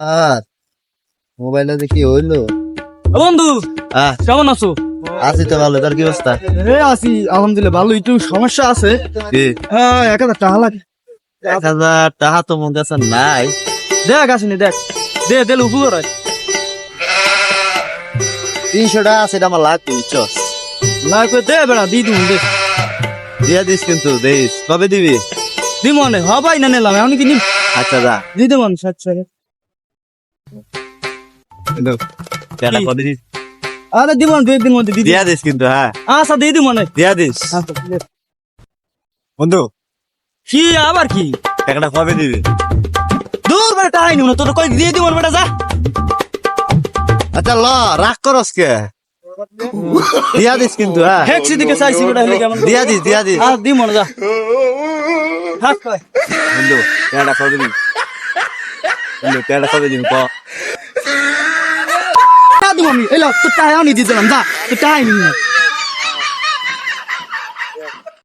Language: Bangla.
আর মোবাইলে দেখি হইল। বন্ধু আহ কেমন আছো? আছি তো ভালো তোর কি অবস্থা? আছি আলহামদুলিল্লাহ ভালো একটু সমস্যা আছে। হ্যাঁ এক হাজার টাকা লাগে। এক হাজার টাকা তো মন কাছে নাই। দেখ আসিনি দেখ। দে হয় তিনশো টাকা আছে এটা আমার লাগবে বুঝছস লাগবে দে বেড়া দি দিন দে। দিয়া দিস কিন্তু দিস। কবে দিবি? দি মনে হবাই না নিলাম এখন কি নিম আচ্ছা যা। দি দে মনে সাত সাত টাকা কবে দিস আরে দি মনে দুই দিন মধ্যে দিয়া দিস। কিন্তু হ্যাঁ। আচ্ছা দিয়া দিস। বন্ধু। কি আবার কি? টাকাটা কবে দিবি? দূর বেটা টাই নিব না তোর কই দিয়ে দি বেটা যা। আচ্ছা ল রাগ করস কে? দিয়া দিস কিন্তু হ্যাঁ। হেক্সি দিকে চাইছি বেটা হলে কেমন? দিয়া দিস দিয়া দিস। আর দি মনে যা। হাত কয় বন্ধু টাকাটা কবে দিবি? টাকাটা কবে দিবি ক তা আমি এলো তো টাই আনি দি দিলাম যা তো নিবি না